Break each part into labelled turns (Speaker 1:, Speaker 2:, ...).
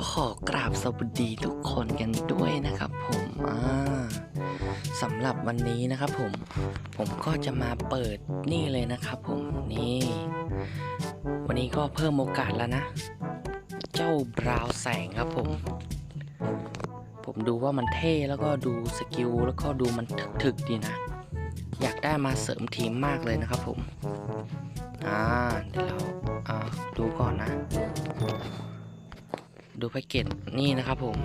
Speaker 1: ก็ขอกราบสวัสดีทุกคนกันด้วยนะครับผมสำหรับวันนี้นะครับผม ผมก็จะมาเปิดนี่เลยนะครับผมนี่ วันนี้ก็เพิ่มโอกาสแล้วนะ เจ้าบราวแสงครับผม ผมดูว่ามันเท่แล้วก็ดูสกิลแล้วก็ดูมันถึกๆดีนะ อยากได้มาเสริมทีมมากเลยนะครับผม อ่า เดี๋ยวเราดูก่อนนะ ดูแพ็กเกจนี่นะครับผม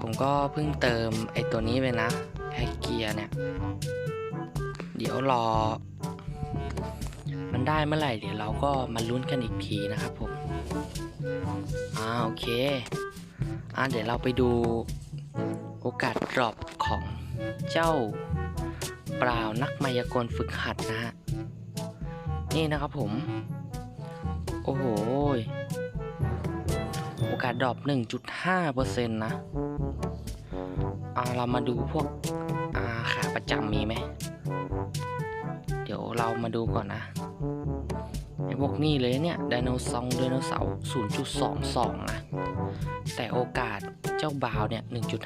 Speaker 1: ผมก็เพิ่งเติมไอตัวนี้ไปนะแพ็กเกียร์เนี่ย เดี๋ยวรอ มันได้เมื่อไหร่เดี๋ยวเราก็มาลุ้นกันอีกทีนะครับผมอ่าโอเคอ่าเดี๋ยวเราไปดูโอกาสดรอปของเจ้าเปล่านักมายากลฝึกหัดนะฮะ นี่นะครับผม โอ้โห โอกาสดรอป1.5%นะเอาเรามาดูพวกอาขาประจำมีไหม เดี๋ยวเรามาดูก่อนนะไอพวกนี้เลยเนี่ยไดโนซองไดโนเสาร์0.22 นะ แต่โอกาสเจ้าบาวเนี่ย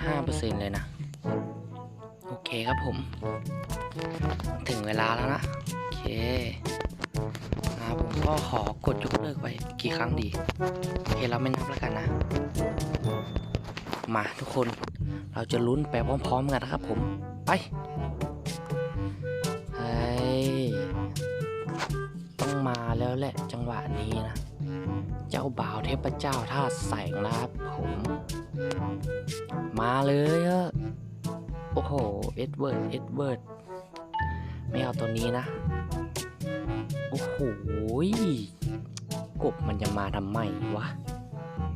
Speaker 1: 1.5%เลยนะ โอเคครับผม ถึงเวลาแล้วนะ โอเค อ่าผมก็ขอกดยกเลิกไว้กี่ครั้งดีโอเคเราไม่นับแล้วกันนะ มาทุกคนเราจะลุ้นไปพร้อมๆกันนะครับผมไปเฮ้ยต้องมาแล้วแหละจังหวะนี้นะ เจ้าบ่าวเทพเจ้าท่าแสงนะครับผม มาเลยเออโอ้โห เอ็ดเวิร์ด เอ็ดเวิร์ด ไม่เอาตัวนี้นะ โอ้โหกบมันจะมาทำไมวะ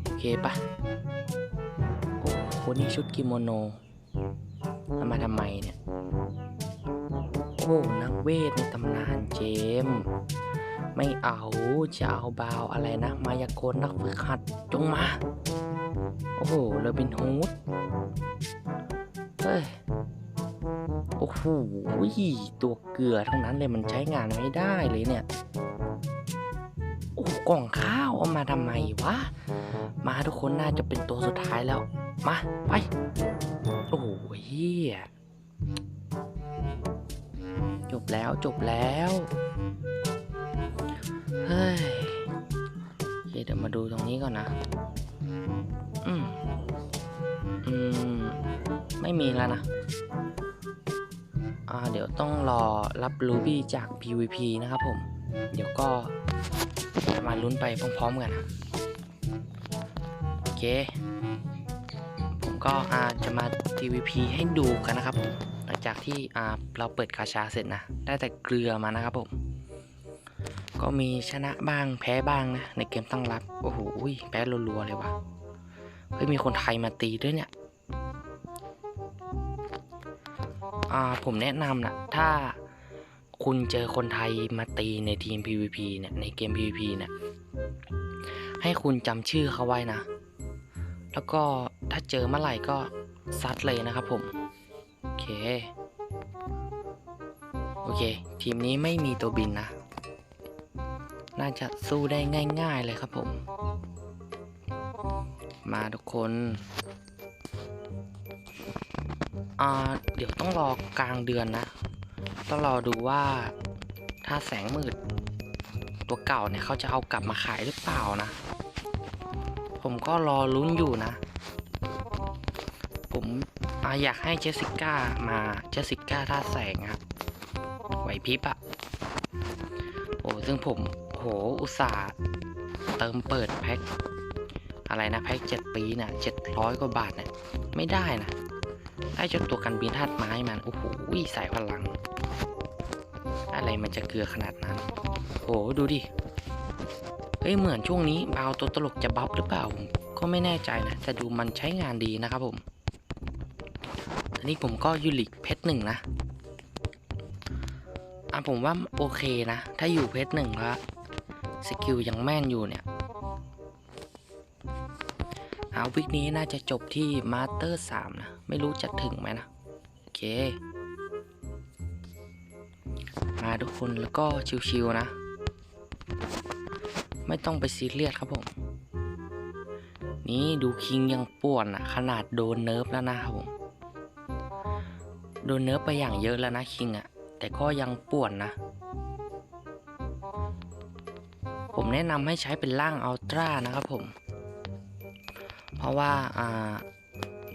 Speaker 1: โอเคปะโอ้โหนี่ชุดกิโมโนมันมาทำไมเนี่ย โอ้นักเวทในตำนานเจม ไม่เอาจะเอาบาวอะไรนะ มายากลนักฝึกหัดจงมา โอ้โหเลบินฮูดเฮ้ย อ้โหตัวเกลือทั้งนั้นเลยมันใช้งานไม่ได้เลยเนี่ย โอ้กล่องข้าวเอามาทำไมวะ มาทุกคนน่าจะเป็นตัวสุดท้ายแล้ว มา ไป โอ้โหเฮียจบแล้วจบแล้ว เฮ้ยเดี๋ยวมาดูตรงนี้ก่อนนะ อืม อืม ไม่มีแล้วนะ เดี๋ยวต้องรอรับรูบี้จาก PVP นะครับผม เดี๋ยวก็จะมาลุ้นไปพร้อมๆกันโอเค ผมก็อาจะมา PVP ให้ดูกันนะครับผม หลังจากที่อาเราเปิดกาชาเสร็จนะ ได้แต่เกลือมานะครับผม ก็มีชนะบ้างแพ้บ้างนะ ในเกมตั้งรับ โอ้โห แพ้รัวๆเลยว่ะ เฮ้ย มีคนไทยมาตีด้วยเนี่ย ผมแนะนำนะถ้าคุณเจอคนไทยมาตีในทีม PVP เนี่ยในเกม PVP เนี่ยให้คุณจำชื่อเขาไว้นะ แล้วก็ถ้าเจอเมื่อไหร่ก็ซัดเลยนะครับผม โอเค โอเค ทีมนี้ไม่มีตัวบินนะ น่าจะสู้ได้ง่าย ๆ เลยครับผม มาทุกคน อ่าเดี๋ยวต้องรอกลางเดือนนะ ต้องรอดูว่าถ้าแสงมืด ตัวเก่าเนี่ยเขาจะเอากลับมาขายหรือเปล่านะ ผมก็รอลุ้นอยู่นะ ผมออยากให้เจสสิก้ามาเจสสิก้าท่าแสงอะไหวพริบอะโอ้ซึ่งผมโหอุตส่าห์เติมเปิดแพ็คอะไรนะแพ็คเจ็ดปีเนี่ยเจ็ดร้อยกว่าบาทเนี่ยไม่ได้นะ ได้เจนตัวกันบินธาตุไม้มันโอ้โหสายพลัง อะไรมันจะเกลือขนาดนั้นโหดูดิเฮ้ยเหมือนช่วงนี้บาวตัวตลกจะบัฟหรือเปล่าก็ไม่แน่ใจนะแต่ดูมันใช้งานดีนะครับผม อันนี้ผมก็ยูริกเพชรหนึ่งนะอะผมว่าโอเคนะ ถ้าอยู่เพชรหนึ่งแล้วสกิลยังแม่นอยู่เนี่ยเอาวิกนี้น่าจะจบที่มาสเตอร์สามนะ ไม่รู้จะถึงไหมนะ โอเค มาทุกคนแล้วก็ชิวๆนะ ไม่ต้องไปซีเรียสครับผม นี่ดูคิงยังป่วนอะขนาดโดนเนิร์ฟแล้วนะครับผม โดนเนิร์ฟไปอย่างเยอะแล้วนะคิงอะแต่ก็ยังป่วนนะ ผมแนะนำให้ใช้เป็นร่างอัลตร้านะครับผม เพราะว่าอ่า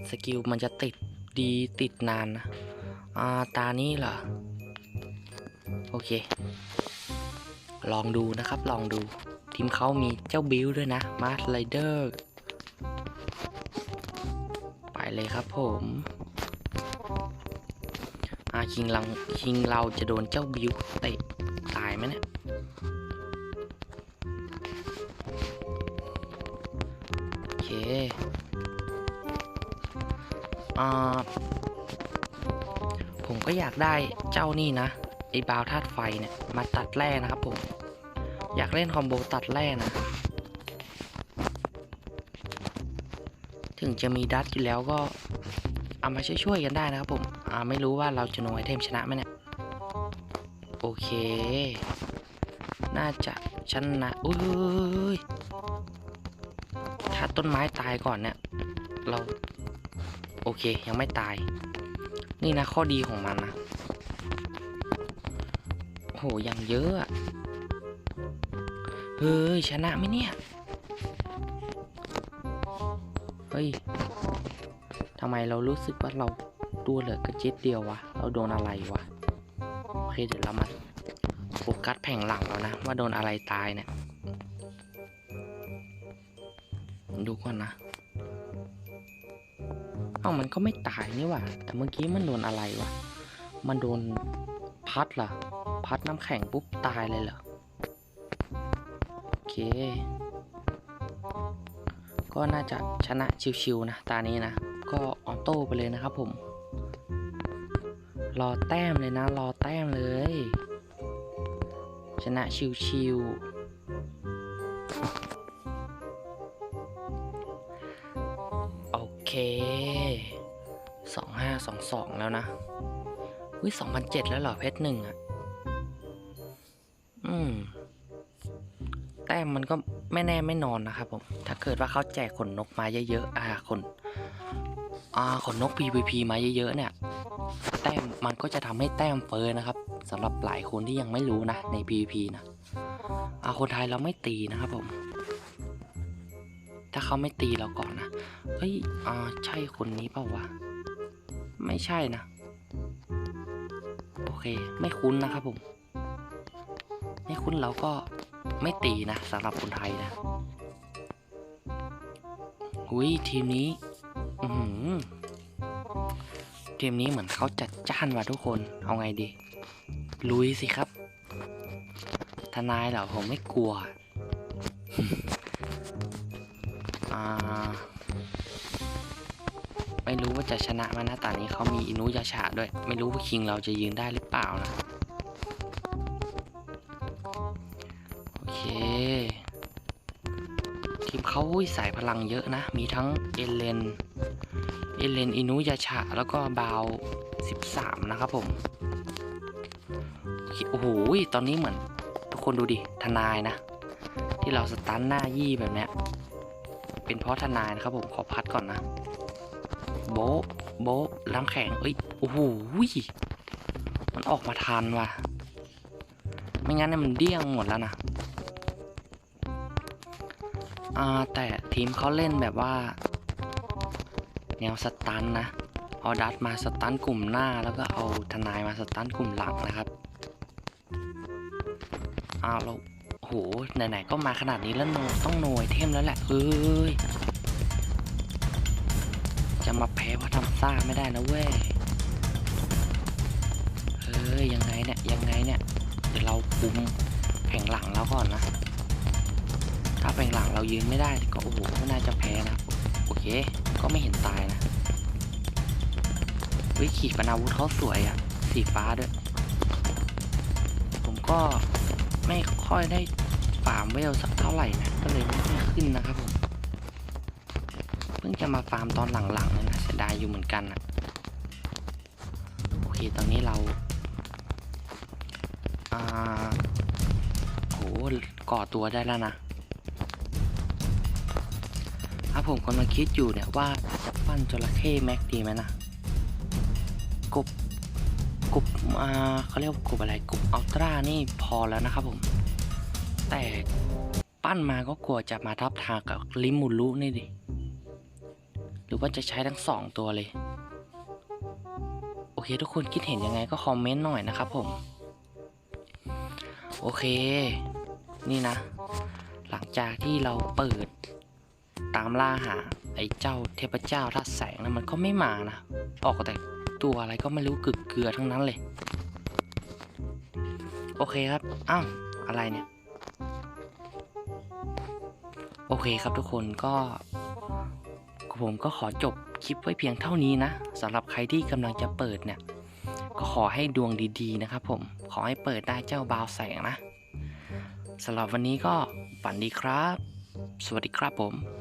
Speaker 1: สกิลมันจะติดดีติดนานนะอ่าตานี้เหรอ โอเค ลองดูนะครับลองดู ทีมเขามีเจ้าบิลด้วยนะมาร์สไลเดอร์ไปเลยครับผมอาคิงเราคิงเราจะโดนเจ้าบิวเตะตายไหมเนี่ยโอเค ผมก็อยากได้เจ้านี่นะไอ้บาวธาตุไฟเนี่ยมาตัดแร่นะครับผม อยากเล่นคอมโบตัดแร่นะ ถึงจะมีดัตอยู่แล้วก็เอามาช่วยๆกันได้นะครับผมอ่าไม่รู้ว่าเราจะโนไอเทมชนะไหมเนี่ย โอเค น่าจะชนะอุ้ยถ้าต้นไม้ตายก่อนเนี่ย เรา โอเคยังไม่ตาย นี่นะข้อดีของมันนะโหย่างเยอะอะเฮ้ยชนะไหมเนี่ย เฮ้ยทำไมเรารู้สึกว่าเราตัวเหลือกระจิตเดียววะ เราโดนอะไรวะ โอเคเดี๋ยวเรามาโฟกัสแผงหลังแล้วนะ ว่าโดนอะไรตายเนี่ยดูก่อนนะ เอ้ามันก็ไม่ตายนี่หว่า แต่เมื่อกี้มันโดนอะไรวะ มันโดนพัดเหรอ พัดน้ำแข็งปุ๊บตายเลยเหรอ โอเค ก็น่าจะชนะชิวๆนะ ตานี้นะ ก็ออโต้ไปเลยนะครับผม รอแต้มเลยนะ รอแต้มเลย ชนะชิวๆ เคสองห้าสองสองแล้วนะอุ้ยสองพันเจ็ดแล้วเหรอเพชรหนึ่งอะ อืม แต้มมันก็ไม่แน่ไม่นอนนะครับผม ถ้าเกิดว่าเขาแจกขนนกมาเยอะๆ อ่าขน อ่าขนนก PVP มาเยอะๆ เนี่ย แต้มมันก็จะทำให้แต้มเฟ้อนะครับสำหรับหลายคนที่ยังไม่รู้นะใน PVP นะ อ่าคนไทยเราไม่ตีนะครับผม ถ้าเขาไม่ตีเราก่อนนะเฮ้ยอ่าใช่คนนี้เปล่าวะ ไม่ใช่นะ โอเค ไม่คุ้นนะครับผม ไม่คุ้นเราก็ไม่ตีนะสำหรับคนไทยนะหุยทีมนี้ อือหือทีมนี้เหมือนเขาจัดจ้านว่ะทุกคน เอาไงดี ลุยสิครับ ทนายเหรอผมไม่กลัว จะชนะไหมนะตอนนี้เขามีอินุยาชาด้วย ไม่รู้ว่าคิงเราจะยืนได้หรือเปล่านะ โอเค ทีมเขาอุ้ยสายพลังเยอะนะ มีทั้งเอเลน เอเลนอินุยาชาแล้วก็บาว 13 นะครับผมโอเคโอ้โห ตอนนี้เหมือน ทุกคนดูดิ ทนายนะ ที่เราสตันหน้ายี่แบบเนี้ย เป็นเพราะทนายนะครับผม ขอพัดก่อนนะ โบะโบะล้างแข็งเอ้ย โอ้โหมันออกมาทันว่ะ ไม่งั้นเนี่ยมันเดี้ยงหมดแล้วนะ อ่า แต่ทีมเขาเล่นแบบว่า แนวสตันนะ เอาดัตมาสตันกลุ่มหน้าแล้วก็เอาทนายมาสตันกลุ่มหลังนะครับ อ้าวเราโอ้โหไหนๆ ก็มาขนาดนี้แล้วโนต้องโนไอเทมแล้วแหละเฮ้ย จะมาแพ้เพราะทำซ่าไม่ได้นะเว้ย เฮ้ยยังไงเนี่ยยังไงเนี่ย เดี๋ยวเราคุมแผงหลังแล้วก่อนนะ ถ้าแผงหลังเรายืนไม่ได้ก็โอ้โหก็น่าจะแพ้นะ โอเค ก็ไม่เห็นตายนะวิขีดปนาวุธเขาสวยอะสีฟ้าด้วย ผมก็ไม่ค่อยได้ฟาร์มเวลสักเท่าไหร่นะ ก็เลยไม่ขึ้นนะครับผม เพิ่งจะมาฟาร์มตอนหลังๆเลยนะเสียดายอยู่เหมือนกันนะโอเคตอนนี้เราอ่าโหก่อตัวได้แล้วนะถ้านะครับผมกำลังคิดอยู่เนี่ยว่าจะปั้นจระเข้แม็กดีไหมนะกบกบอ่าเขาเรียกว่ากบอะไรกบอัลตร้านี่พอแล้วนะครับผม แต่ปั้นมาก็กลัวจะมาทับทางกับลิมูรุนี่ดิ รือว่าจะใช้ทั้งสองตัวเลย โอเค ทุกคนคิดเห็นยังไงก็คอมเมนต์หน่อยนะครับผม โอเค นี่นะ หลังจากที่เราเปิดตามล่าหาไอ้เจ้าเทพเจ้าธาตุแสงนะมันก็ไม่มานะ ออกแต่ตัวอะไรก็ไม่รู้กึกเกือทั้งนั้นเลย โอเคครับ อ้าว อะไรเนี่ย โอเคครับทุกคนก็ ผมก็ขอจบคลิปไว้เพียงเท่านี้นะสำหรับใครที่กำลังจะเปิดเนี่ย ก็ขอให้ดวงดีๆนะครับผม ขอให้เปิดได้เจ้าบาวแสงนะสำหรับวันนี้ก็ฝันดีครับ สวัสดีครับผม